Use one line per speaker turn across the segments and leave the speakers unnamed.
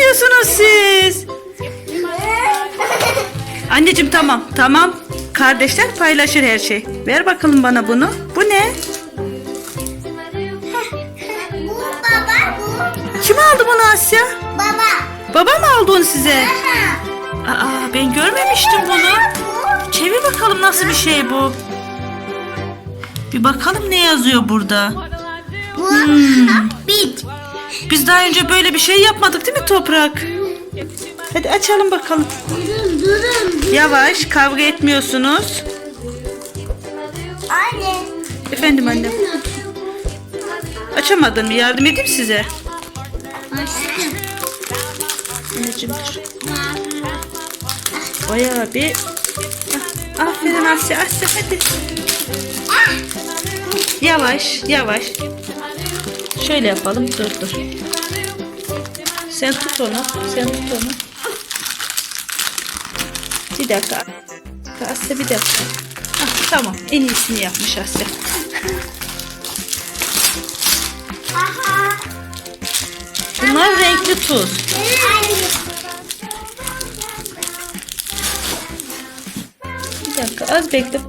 yapıyorsunuz siz? Anneciğim tamam tamam. Kardeşler paylaşır her şey. Ver bakalım bana bunu. Bu ne?
Bu baba bu.
Kim aldı bunu Asya?
Baba.
Baba mı aldı onu size? Aa ben görmemiştim bunu.
Bu.
Çevir bakalım nasıl bir şey bu. Bir bakalım ne yazıyor burada.
Bu.
Hmm.
Bit.
Biz daha önce böyle bir şey yapmadık değil mi Toprak? Hadi açalım bakalım.
Durun durun.
Yavaş kavga etmiyorsunuz.
Anne.
Efendim annem. Açamadım mı? Yardım edeyim size.
Aşkım.
Anneciğim dur. Bayağı bir... Ah, Aferin Asya, Asya hadi. Yavaş, yavaş. Şöyle yapalım, dur dur. Sen tut onu, sen tut onu. Bir dakika. Asya bir dakika. Ah, tamam, en iyisini yapmış Asya. Bunlar renkli tuz. Bir dakika, az bekle.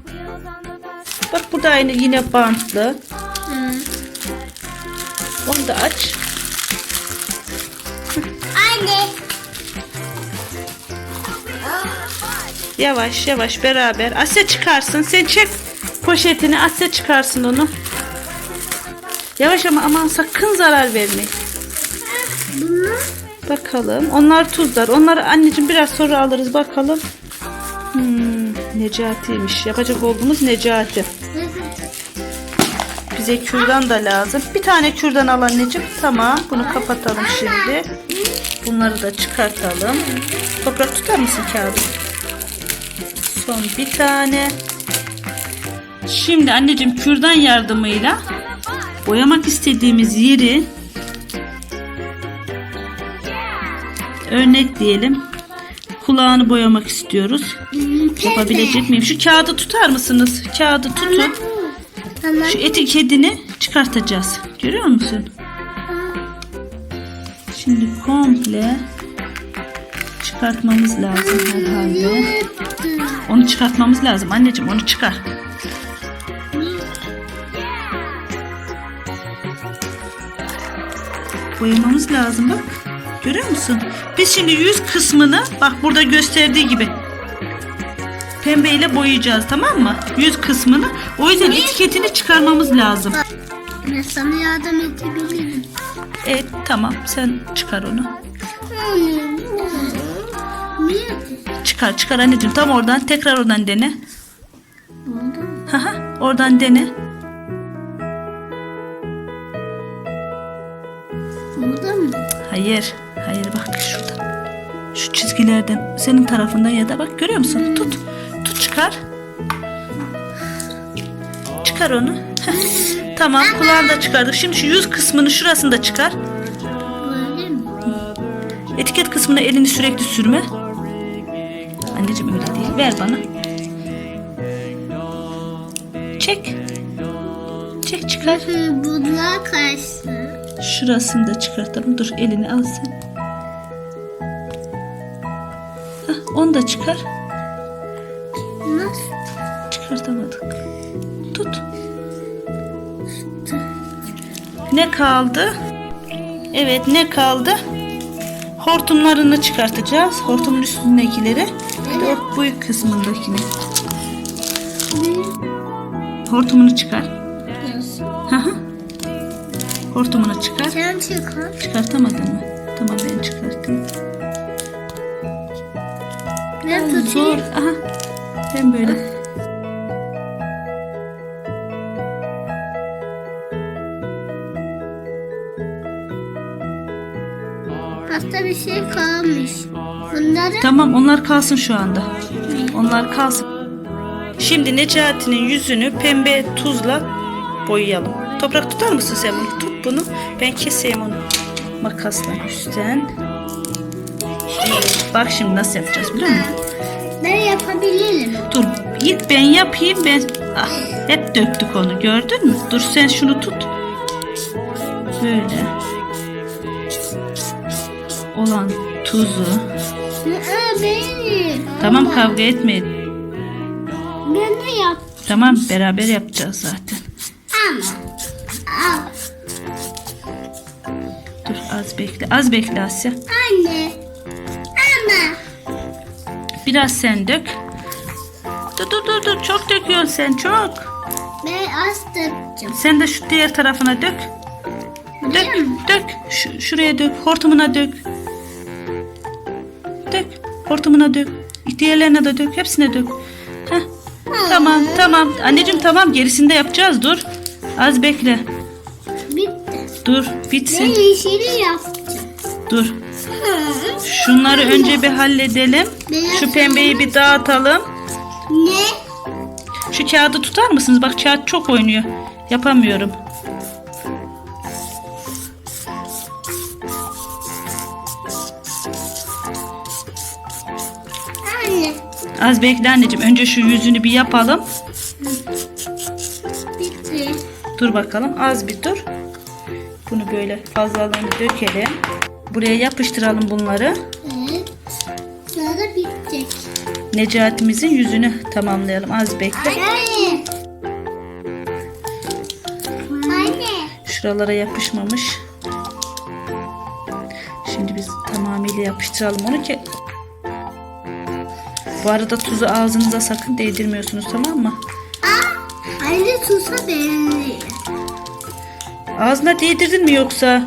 Bak burada aynı yine bantlı. Onu da aç.
Anne.
Yavaş yavaş beraber. Asya çıkarsın. Sen çek poşetini. Asya çıkarsın onu. Yavaş ama aman sakın zarar.
Bunu.
Bakalım. Onlar tuzlar. Onları anneciğim biraz sonra alırız bakalım. Hmm, Necati'ymiş. Yapacak olduğumuz Necati. Bize kürdan da lazım. Bir tane kürdan al anneciğim. Tamam. Bunu kapatalım şimdi. Bunları da çıkartalım. Toprak tutar mısın kağıdı? Son bir tane. Şimdi anneciğim kürdan yardımıyla boyamak istediğimiz yeri örnek diyelim kulağını boyamak istiyoruz. Yapabilecek miyim? Şu kağıdı tutar mısınız? Kağıdı tutun.
Tamam.
Şu etiketini çıkartacağız. Görüyor musun? Şimdi komple çıkartmamız lazım herhalde. Onu çıkartmamız lazım anneciğim onu çıkar. Boyamamız lazım bak. Görüyor musun? Biz şimdi yüz kısmını bak burada gösterdiği gibi pembeyle boyayacağız tamam mı? Yüz kısmını. O yüzden etiketini çıkarmamız lazım.
Ben sana yardım edebilirim.
Evet tamam sen çıkar onu.
Niye?
Çıkar çıkar anneciğim tam oradan tekrar oradan dene. Haha oradan dene.
Oldu mu?
Hayır. Hayır bak şurada. Şu çizgilerden senin tarafından ya da bak görüyor musun? Tut. Çıkar. Çıkar onu. Tamam kulağını da çıkardık. Şimdi şu yüz kısmını şurasını da çıkar. Etiket kısmına elini sürekli sürme. Anneciğim öyle değil. Ver bana. Çek. Çek çıkar.
Bunlar karşı.
Şurasını da çıkartalım. Dur elini al sen. Hah, onu da çıkar. Ne kaldı? Evet ne kaldı? Hortumlarını çıkartacağız. Hortumun üstündekileri. O bu kısmındakini. Hortumunu çıkar. Hortumunu çıkar.
Sen çıkar.
Çıkartamadın mı? Tamam ben çıkartayım.
Ben
Zor.
tutayım.
Aha. Ben böyle.
Hasta bir şey kalmış. Bunları
Tamam onlar kalsın şu anda. Onlar kalsın. Şimdi Necati'nin yüzünü pembe tuzla boyayalım. Toprak tutar mısın sen bunu? Tut bunu. Ben keseyim onu. Makasla üstten. Evet, bak şimdi nasıl yapacağız biliyor musun?
ben yapabilirim.
Dur git ben yapayım ben. Ah, hep döktük onu gördün mü? Dur sen şunu tut. Böyle. Olan tuzu.
Aa, benim.
Tamam kavga etmeyin.
Ben de yap.
Tamam beraber yapacağız zaten.
Ama. Al.
Dur az bekle. Az bekle Asya.
Anne. Ama.
Biraz sen dök. Dur dur dur dur. Çok döküyorsun sen çok.
Ben az dökeceğim.
Sen de şu diğer tarafına dök. Dök, dök. Şu, şuraya dök. Hortumuna dök. Hortumuna dök. Diğerlerine de dök. Hepsine dök. Heh. Tamam, tamam. Anneciğim tamam. Gerisini de yapacağız. Dur. Az bekle.
Bitti.
Dur.
Ben
Bitsin.
yeşili yapacağım.
Dur. Şunları önce bir halledelim. Şu pembeyi bir dağıtalım.
Ne?
Şu kağıdı tutar mısınız? Bak kağıt çok oynuyor. Yapamıyorum. Az bekle anneciğim. Önce şu yüzünü bir yapalım.
Bitti.
Dur bakalım. Az bir dur. Bunu böyle fazlalığını dökelim. Buraya yapıştıralım bunları.
Evet. Sonra bitecek.
Necatimizin yüzünü tamamlayalım. Az bekle.
Anne. Anne.
Şuralara yapışmamış. Şimdi biz tamamıyla yapıştıralım onu ki bu arada tuzu ağzınıza sakın değdirmiyorsunuz tamam mı?
Aa, anne tuza benziyor.
Ağzına değdirdin mi yoksa?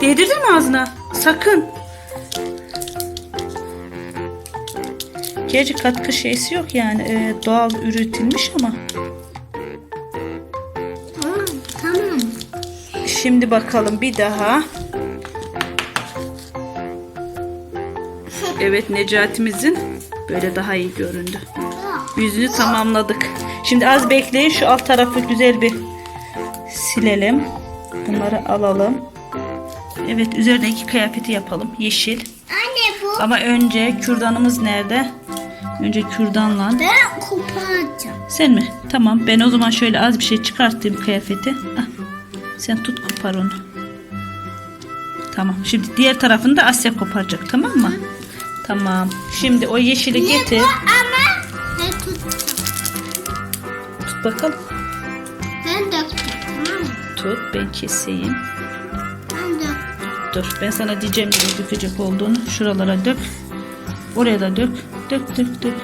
Değdirdin mi ağzına? Sakın. Gerçi katkı şeysi yok yani e, doğal üretilmiş ama.
Aa, tamam.
Şimdi bakalım bir daha. Evet Necatimizin böyle daha iyi göründü. Yüzünü tamamladık. Şimdi az bekleyin şu alt tarafı güzel bir silelim. Bunları alalım. Evet üzerindeki kıyafeti yapalım. Yeşil.
Anne bu.
Ama önce kürdanımız nerede? Önce kürdanla.
Ben koparacağım.
Sen mi? Tamam ben o zaman şöyle az bir şey çıkarttım kıyafeti. Ah, sen tut kopar onu. Tamam şimdi diğer tarafını da Asya koparacak tamam mı? Tamam. Şimdi o yeşili getir.
Ama ben tutacağım.
Tut bakalım.
Ben döktüm. Tamam mı?
Tut ben keseyim.
Ben döktüm.
Dur ben sana diyeceğim nereye dökecek olduğunu. Şuralara dök. Oraya da dök. Dök dök dök.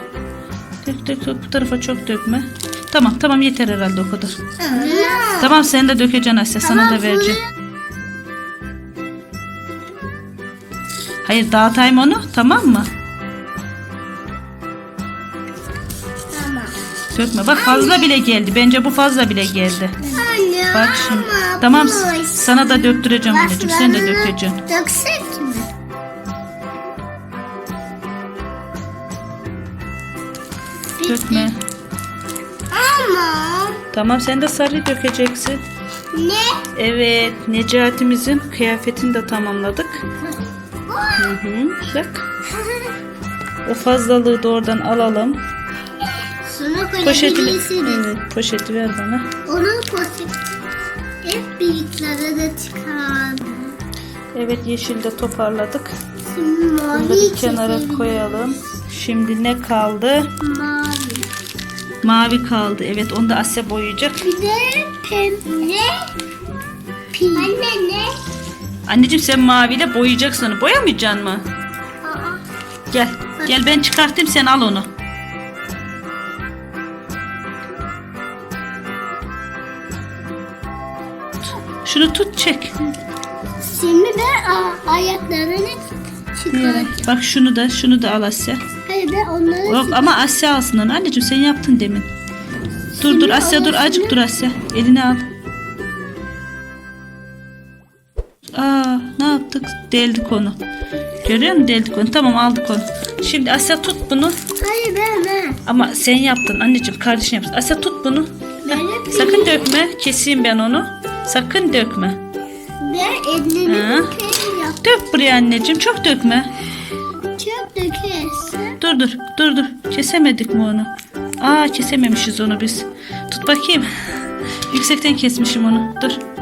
Dök dök dök. Bu tarafa çok dökme. Tamam tamam yeter herhalde o kadar.
Ama.
Tamam sen de dökeceksin Asya sana da vereceğim. Hayır dağıtayım onu tamam mı?
Tamam.
Dökme bak fazla bile geldi. Bence bu fazla bile geldi.
Anne
Bak şimdi.
ama
Tamam
bu-
sana da döktüreceğim anneciğim. Sen de dökeceksin.
Döksek mi?
Dökme.
Ama
Tamam sen de sarıyı dökeceksin.
ne?
Evet Necatimizin kıyafetini de tamamladık. Hı hı. Bak o fazlalığı da oradan alalım.
Sonra
Poşeti,
koyabilirsiniz.
evet, poşeti ver bana.
Onun poşeti hep birliklere de çıkardım.
Evet yeşil de toparladık.
Şimdi
Bunu da
mavi
bir kenara
çekelim.
koyalım. Şimdi ne kaldı?
Mavi.
Mavi kaldı. Evet onu da Asya boyayacak.
Bir de pembe. Anne ne?
Anneciğim sen maviyle boyayacaksın onu. Boyamayacaksın mı?
Aa,
Gel. Gel ben çıkartayım sen al onu. Şunu tut çek.
Şimdi ben aa, ayaklarını çıkaracağım.
Bak şunu da şunu da al Asya.
Hayır ben onları
Yok ama Asya alsın onu. Anneciğim sen yaptın demin. Dur dur Asya dur acık dur Asya. Elini al. Deldik onu. Görüyor musun deldik onu. Tamam aldık onu. Şimdi Asya tut bunu.
Hayır ben ben.
Ama sen yaptın anneciğim kardeşin yaptı. Asya tut bunu.
Ben
Sakın dökme. Keseyim ben onu. Sakın dökme.
Ben yap.
Dök buraya anneciğim. Çok dökme.
Çok dökersin.
Dur dur dur dur. Kesemedik mi onu? Aa kesememişiz onu biz. Tut bakayım. Yüksekten kesmişim onu. Dur.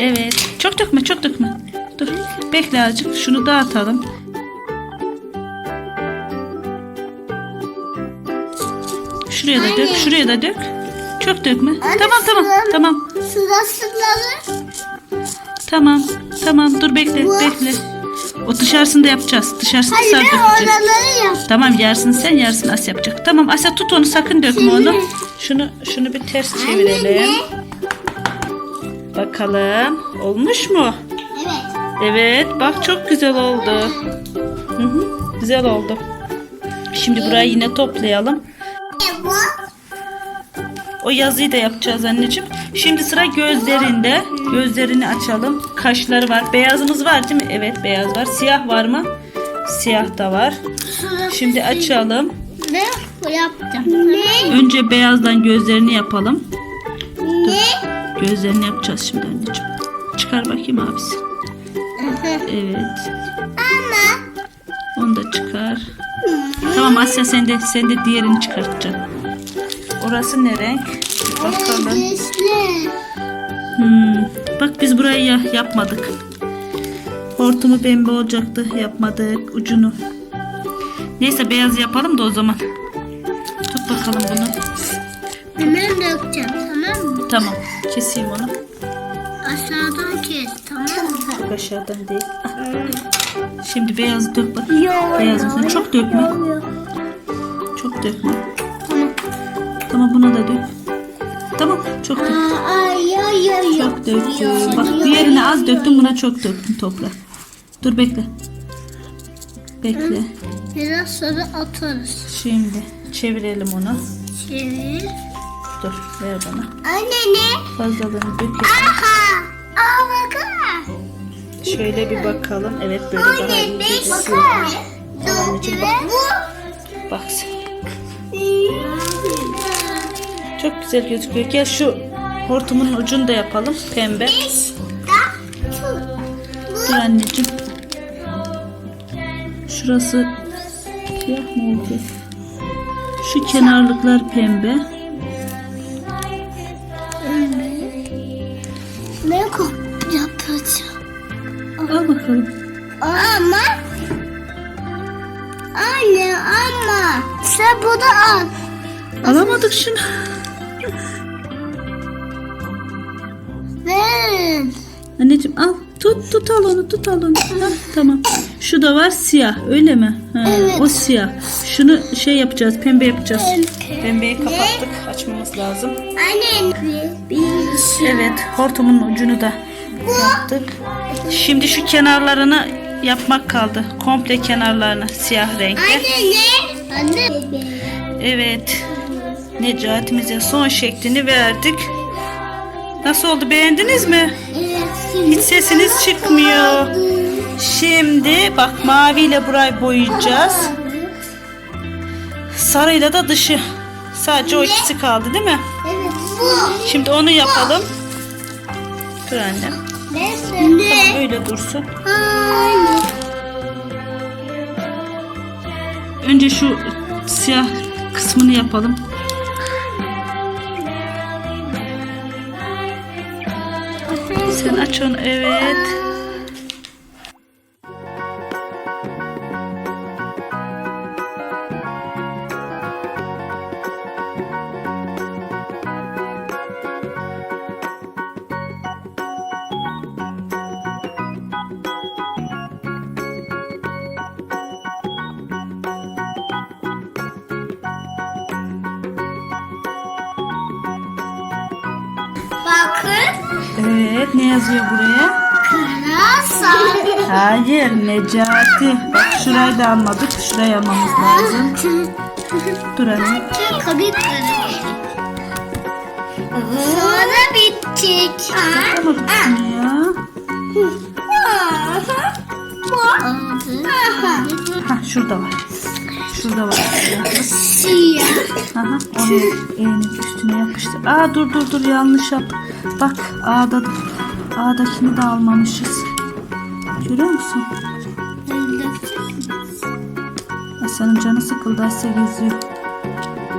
Evet. Çok dökme çok dökme. Dur. Bekle azıcık. Şunu dağıtalım. Şuraya da dök. Şuraya da dök. Çok dökme. Tamam tamam.
sıra-
Tamam.
Sırasıları.
Tamam. Tamam. Dur bekle. Bekle. O dışarısında yapacağız. Dışarısında
Hayır ben
dökeceğiz. Tamam yarısını sen yarısını Asya yapacak. Tamam Asya tut onu sakın dökme
Şimdi-
onu. Şunu şunu bir ters çevirelim. Bakalım olmuş mu?
Evet.
Evet bak çok güzel oldu. Hı hı, güzel oldu. Şimdi burayı yine toplayalım. O yazıyı da yapacağız anneciğim. Şimdi sıra gözlerinde. Gözlerini açalım. Kaşları var. Beyazımız var değil mi? Evet beyaz var. Siyah var mı? Siyah da var. Şimdi açalım.
Ne? Ne?
Önce beyazdan gözlerini yapalım.
Ne?
Gözlerini yapacağız şimdi anneciğim. Çıkar bakayım abisi. Evet.
Ama.
Onu da çıkar. Tamam Asya sen de sen de diğerini çıkartacaksın. Orası ne renk? Bakalım. Hmm. Bak biz burayı ya- yapmadık. Hortumu pembe olacaktı. Yapmadık ucunu. Neyse beyaz yapalım da o zaman. Tut bakalım bunu.
Hemen dökeceğim tamam mı?
Tamam. Keseyim onu.
Aşağıdan kes tamam mı?
Çok aşağıdan değil. Ah. Şimdi beyaz dök bak. Beyaz mısın? Çok dökme. Çok dökme.
Tamam.
Tamam buna da dök. Tamam çok dök.
Ay ay ay.
Çok döktüm. Bak diğerine az döktüm buna çok döktüm toprak. Dur bekle. Bekle.
Biraz sonra atarız.
Şimdi çevirelim onu.
Çevir.
Dur ver bana.
Anne ne?
Fazlalığını dökelim.
Aha. Aa bakın.
Şöyle bir bakalım. Evet böyle daha iyi
ne?
gözüküyor.
Bakın.
anneciğim,
Bu.
Bak sen. Çok güzel gözüküyor. Gel şu hortumun ucunu da yapalım. Pembe.
Beş. Da. Tu.
Dur anneciğim. Şurası siyah mı oldu? Şu kenarlıklar pembe. Bakalım.
Ama. Anne ama. Sen bunu al.
Alamadık şunu.
Verin.
Anneciğim al. Tut tut al onu tut al onu. Ha, tamam. Şu da var siyah öyle mi? Ha,
Evet.
O siyah. Şunu şey yapacağız pembe yapacağız.
Pembe.
Pembeyi kapattık. Açmamız lazım.
Anne. Bir.
Evet hortumun ucunu da yaptık. Şimdi şu kenarlarını yapmak kaldı. Komple kenarlarını siyah renkte.
Anne ne? Anne.
Evet. Necati'mize son şeklini verdik. Nasıl oldu beğendiniz mi?
Evet.
Hiç sesiniz çıkmıyor. Şimdi bak maviyle burayı boyayacağız. Sarıyla da dışı. Sadece o ikisi kaldı değil mi?
Evet.
Şimdi onu yapalım. Dur annem.
Ne?
Öyle dursun.
Anne.
Önce şu siyah kısmını yapalım. Sen aç onu. Evet.
Bakın.
Evet. Ne yazıyor buraya?
Kırasa.
Hayır. Necati. Bak şurayı da almadık. Şurayı almamız lazım. Dur anne.
Kabik Sonra bitecek.
Almadık şunu ya. Ha şurada var. Şurada var.
Siyah.
Aha, onu elinin üstüne yapıştır. Aa dur dur dur yanlış yap. Bak A'da A'dakini de almamışız. Görüyor musun? Asya'nın canı sıkıldı. Asya geziyor.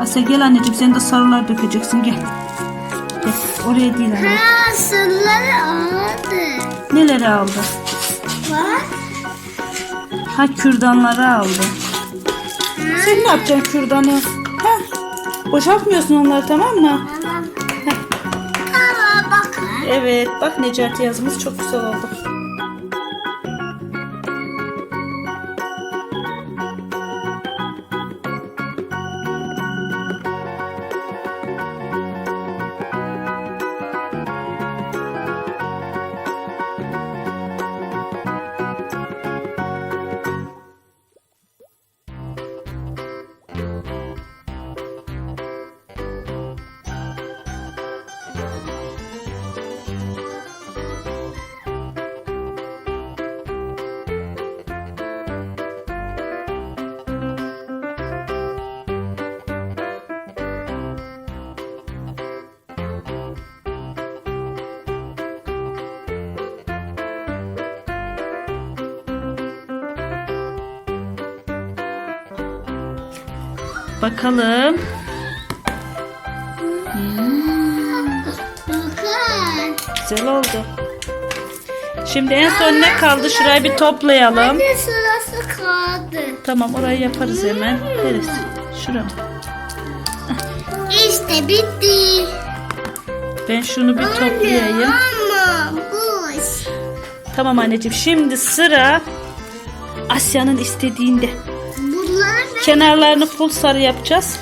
Asya gel anneciğim sen de sarılar dökeceksin gel. Gel oraya değil anne.
Ha, sırları aldı.
neleri aldı?
Bak.
Ha kürdanları aldı. Sen ne yapacaksın kürdanı? Ha? Boşaltmıyorsun onları tamam mı?
Tamam.
Evet bak Necati yazımız çok güzel oldu. Bakalım.
Bakın.
Güzel oldu. Şimdi en son ne kaldı? Şurayı bir toplayalım.
Anne sırası kaldı.
Tamam orayı yaparız hemen. Neresi? Şura.
İşte bitti.
Ben şunu bir toplayayım.
Boş.
Tamam anneciğim. Şimdi sıra Asya'nın istediğinde. Kenarlarını full sarı yapacağız.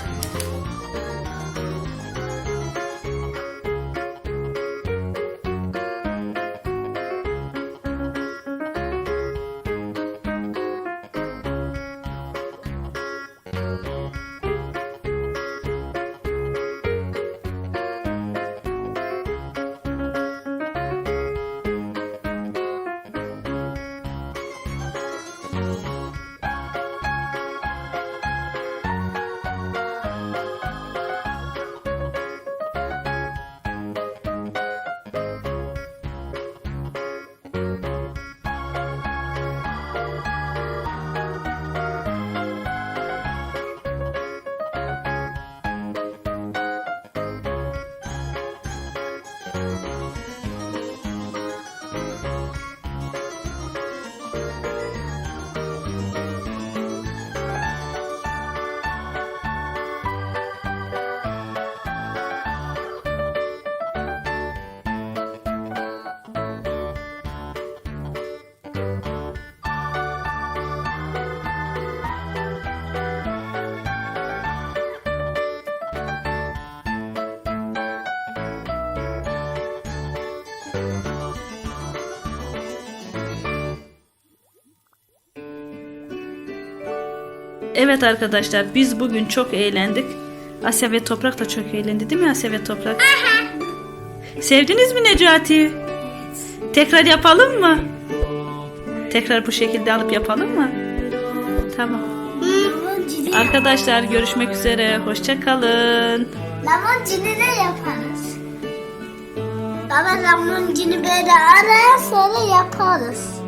Evet arkadaşlar biz bugün çok eğlendik. Asya ve Toprak da çok eğlendi değil mi Asya ve Toprak? Sevdiniz mi Necati? Tekrar yapalım mı? Tekrar bu şekilde alıp yapalım mı? Tamam. Arkadaşlar görüşmek üzere. Hoşça kalın.
Lavancını ne yaparız? Baba lavancını böyle araya sonra yaparız.